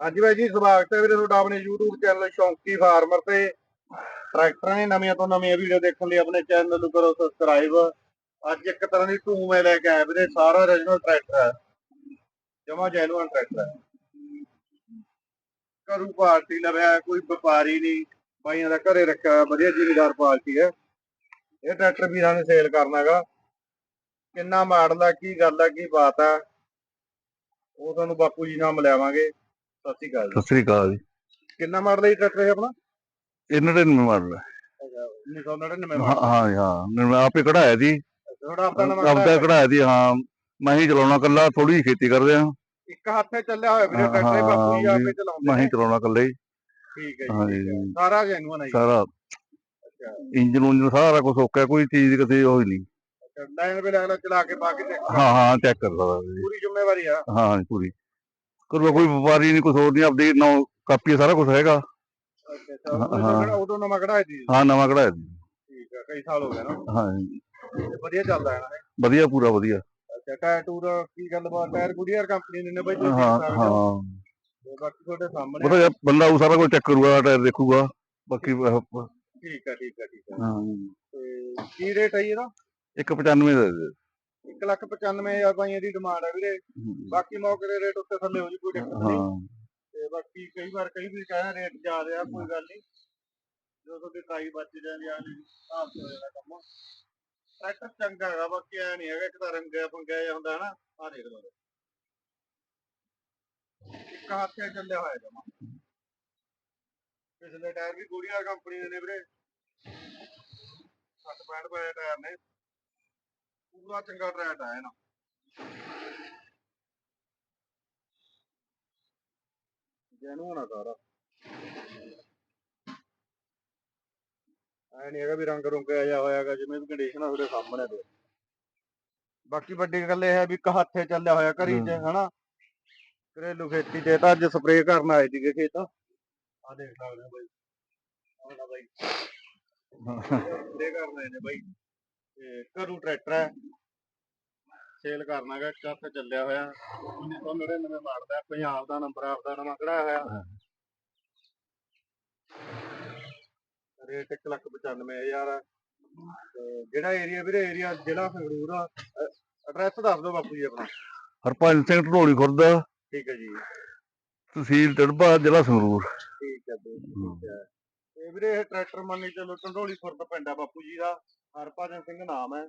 ਹਾਂਜੀ ਬਾਈ ਜੀ, ਸਵਾਗਤ ਹੈ ਵੀਰੇ ਤੁਹਾਡਾ ਆਪਣੇ YouTube ਚੈਨਲ ਸ਼ੌਂਕੀ ਫਾਰਮਰ ਤੇ। ਟਰੈਕਟਰਾਂ ਨੇ ਨਵੀਆਂ ਤੋਂ ਨਵੀਆਂ ਵੀਡੀਓ ਦੇਖਣ ਲਈ ਆਪਣੇ ਚੈਨਲ ਨੂੰ ਕਰੋ ਸਬਸਕ੍ਰਾਈਬ ਅੱਜ ਇੱਕ ਤਰ੍ਹਾਂ ਦੀ ਧੂਮ ਮੈਂ ਲੈ ਕੇ ਆਇਆ ਵੀਰੇ, ਸਾਰਾ origignal ਟਰੈਕਟਰ ਹੈ। ਜਮਾ ਜੈਨੂਅਨ ਟਰੈਕਟਰ ਹੈ। ਘਰੂ ਪਾਰਟੀ ਲਵਿਆ, ਕੋਈ ਵਪਾਰੀ ਨਹੀਂ, ਬਾਈਆਂ ਦਾ ਘਰੇ ਰੱਖਿਆ ਹੋਇਆ, ਵਧੀਆ ਜ਼ਿਮੀਦਾਰ ਪਾਰਟੀ ਹੈ। ਇਹ ਟਰੈਕਟਰ ਵੀਰਾਂ ਨੇ ਸੇਲ ਕਰਨਾ ਕਰਨਾਗਾ ਕਿੰਨਾ ਮਾਡਲ ਆ ਕੀ ਗੱਲ ਆ ਕੀ ਬਾਤ ਆ ਉਹ ਤੁਹਾਨੂੰ ਬਾਪੂ ਜੀ ਨਾਲ ਮਿਲਾਵਾਂਗੇ। ਸਤਿ ਸ਼੍ਰੀ ਅਕਾਲ ਜੀ ਸਤਿ ਸ੍ਰੀ ਅਕਾਲ ਜੀ। ਕਿੰਨਾ ਮਾਡਲ ਹੈ ਟਰੈਕਟਰ ਇਹ ਆਪਣਾ? ਇਹਨਾਂ ਦੇ ਮਾਡਲ ਹੈ। 1999 ਹਾਂ ਮਾਡਲ। ਹਾਂ ਜੀ, ਹਾਂ। ਨਵੇਂ ਆਪੇ ਕਢਾਇਆ ਆਪਣਾ ਨਵਾਂ ਆਪਦਾ ਕਢਾਇਆ। ਕਢਾਇਆ ਸੀ ਹਾਂ। ਮੈਂ ਹੀ ਚਲਾਉਣਾ ਕੱਲਾ ਥੋੜੀ ਜਿਹੀ ਖੇਤੀ ਕਰਦੇ ਆ ਇੱਕ ਹੱਥੇ ਚੱਲਿਆ ਹੋਇਆ ਵੀਰੇ ਹਾਂ, ਟਰੈਕਟਰ ਇਹ ਬਾਪੂ ਜੀ ਹਾਂ, ਆਪੇ ਚਲਾਉਂਦੇ ਮੈਂ ਹੀ ਨੇ। ਚਲਾਉਣਾ ਕੱਲੇ ਹੀ। ਠੀਕ ਹੈ ਹਾਂ ਜੀ ਜੀ। ਠੀਕ ਹੈ। ਸਾਰਾ ਜੈਨੂਅਨ ਹੈ ਜੀ। ਸਾਰਾ ਇੰਜਨ ਉਂਜਨ ਸਾਰਾ ਕੁਝ ਓਕੇ ਕੋਈ ਚੀਜ਼ ਕਿਤੇ ਉਹ ਹੀ ਨਹੀਂ। ਲਾਈਨ ਤੇ ਲੱਗਣਾ ਚਲਾ ਕੇ check ਕਰ। ਹਾਂ ਹਾਂ ਚੈੱਕ ਕਰ ਸਕਦਾ ਜੀ ਪੂਰੀ ਜ਼ਿੰਮੇਵਾਰੀ ਆ। ਹਾਂ ਜੀ, ਪੂਰੀ। ਕਰਵਾ ਕੋਈ ਵਪਾਰੀ ਨਹੀਂ ਕੁਝ ਹੋਰ ਨਹੀਂ ਆਪਦੀ ਨੌ ਕਾਪੀ ਸਾਰਾ ਕੁਝ ਹੈਗਾ। ਹਾਂ, ਉਦੋਂ ਨਵਾਂ ਕਢਾਇਆ ਸੀ? ਹਾਂ ਨਵਾਂ ਕਢਾਇਆ ਸੀ। ਠੀਕ ਹੈ ਕਈ ਸਾਲ ਹੋ ਗਏ ਨਾ। ਹਾਂ ਜੀ, ਵਧੀਆ ਚੱਲਦਾ ਹੈ ਨਾ। ਵਧੀਆ ਪੂਰਾ ਵਧੀਆ। ਅੱਛਾ ਟਾਇਰ ਟੂਰ ਕੀ ਗੱਲਬਾਤ ਟਾਇਰ ਗੁਡੀਅਰ ਕੰਪਨੀ ਦੇ ਨੇ ਬਾਈ ਹਾਂ ਹੋ। ਬਾਕੀ ਤੁਹਾਡੇ ਸਾਹਮਣੇ ਪਤਾ ਜੇ ਬੰਦਾ ਉਹ ਸਾਰਾ ਕੁਝ ਚੈੱਕ ਕਰੂਗਾ ਟਾਇਰ ਦੇਖੂਗਾ ਬਾਕੀ ਠੀਕ ਹੈ ਠੀਕ ਹੈ ਠੀਕ ਹੈ ਹਾਂ। ਤੇ ਕੀ ਰੇਟ ਹੈ ਜੀ ਇਹਦਾ? 195 ਦੇ ਦੇ। 1 ਲੱਖ 95000 ਬਾਈਆਂ ਦੀ ਡਿਮਾਂਡ ਹੈ ਵੀਰੇ। ਬਾਕੀ ਮੌਕੇ ਦੇ ਰੇਟ ਉੱਤੇ ਥੱਲੇ ਹੋ ਜੀ ਕੋਈ ਦਿੱਕਤ ਨਹੀਂ। ਤੇ ਬਾਕੀ ਕਈ ਵਾਰ ਕਈ ਵੀ ਕਹਿੰਦੇ ਰੇਟ ਜ਼ਿਆਦਾ ਆ ਕੋਈ ਗੱਲ ਨਹੀਂ। ਜਦੋਂ ਤੁਹਾਡੀ ਟਰਾਈ ਬਚ ਜਾਂਦੀ ਆ ਨਹੀਂ ਆਪ ਹੋ ਜਾਣਾ ਕੰਮ ਟਰੈਕਟਰ ਚੰਗਾ ਹੈਗਾ ਬਾਕੀ ਐ ਨਹੀਂ ਹੈਗਾ ਇੱਕ ਤਾਂ ਰੰਗਿਆ ਪੰਗਿਆ ਜਿਹਾ ਹੁੰਦਾ ਹੈ ਨਾ ਆ ਦੇਖ ਲਓ। ਇੱਕ ਹੱਥੇ ਚੱਲਿਆ ਹੋਇਆ ਜਮਾ। ਪਿਛਲੇ ਟਾਇਰ ਵੀ ਗੋਲੀਆਂ ਕੰਪਨੀ ਦੇ ਨੇ ਵੀਰੇ। 60 65 ਪਏ ਟਾਇਰ ਨੇ। ਪੂਰਾ ਚੰਗਾ ਟਰੈਕ ਆਇਆ ਨਾ ਜੈਨੂਨ ਆ ਸਾਰਾ। ਐ ਨਹੀਂ ਹੈਗਾ ਵੀ ਰੰਗ ਰੁੰਗ ਆਇਆ ਹੋਇਆਗਾ ਜਿਵੇਂ ਵੀ ਕੰਡੀਸ਼ਨ ਆ ਤੁਹਾਡੇ ਸਾਹਮਣੇ ਦੇ ਬਾਕੀ ਵੱਡੀ ਗੱਲ ਇਹ ਹੈ ਵੀ ਇੱਕ ਹੱਥੇ ਚੱਲਿਆ ਹੋਇਆ ਘਰੀ ਚ ਹਨਾ? ਘਰੇਲੂ ਖੇਤੀ ਤੇ ਤਾਂ ਅੱਜ ਸਪਰੇਅ ਕਰਨ ਆਏ ਸੀਗੇ ਖੇਤ। ਆ ਦੇਖ ਸਕਦੇ ਹੋ ਬਾਈ। ਆਹ ਲੈ ਬਾਈ। ਸਪਰੇਅ ਕਰਨ ਆਏ ਨੇ ਬਾਈ। ਤੇ ਘਰੂ ਟਰੈਕਟਰ ਹੈ। ਸੇਲ ਕਰਨਾਗਾ ਚੱਤ ਚੱਲਿਆ ਹੋਇਆ। 1999 ਮਾਡਲ ਹੈ ਪੰਜਾਬ ਦਾ ਨੰਬਰ ਆਪਦਾ ਨਵਾਂ ਕਢਾਇਆ ਹੋਇਆ? ਰੇਟ 195000 ਆ ਤੇ ਜਿਹੜਾ ਏਰੀਆ ਵੀਰੇ ਏਰੀਆ ਜ਼ਿਲ੍ਹਾ ਸੰਗਰੂਰ ਆ ਐਡਰੈਸ ਦੱਸ ਦਿਓ ਬਾਪੂ ਜੀ ਆਪਣਾ। ਹਰਪੰਜ ਸਿੰਘ ਢੋਲੀ ਖੁਰਦ। ਠੀਕ ਹੈ ਜੀ। ਤਹਿਸੀਲ ਟੜਬਾ ਜ਼ਿਲ੍ਹਾ ਸੰਗਰੂਰ। ਠੀਕ ਹੈ ਜੀ, ਠੀਕ ਹੈ। ਤੇ ਵੀਰੇ ਇਹ ਟਰੈਕਟਰ ਮੰਨੀ ਚਲੋ ਟੰਡੋਲੀ ਖੁਰਦ ਪਿੰਡ ਆ ਬਾਪੂ ਜੀ ਦਾ, ਹਰਭਜਨ ਸਿੰਘ ਨਾਮ ਹੈ।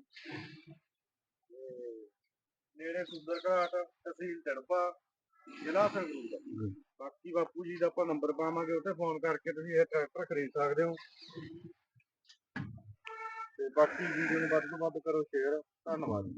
ਨੇੜੇ ਸੁੰਦਰ ਤਹਿਸੀਲ ਟੜਬਾ ਜ਼ਿਲ੍ਹਾ ਸੰਗਰੂਰ। ਬਾਕੀ ਬਾਪੂ ਜੀ ਦਾ ਆਪਾਂ ਨੰਬਰ ਪਾਵਾਂਗੇ, ਉੱਥੇ ਫੋਨ ਕਰਕੇ ਤੁਸੀਂ ਇਹ ਟਰੈਕਟਰ ਖਰੀਦ ਸਕਦੇ ਹੋ। ਤੇ ਬਾਕੀ ਵੀਡੀਓ ਨੂੰ ਵੱਧ ਤੋਂ ਵੱਧ ਕਰੋ, ਸ਼ੇਅਰ, ਧੰਨਵਾਦ।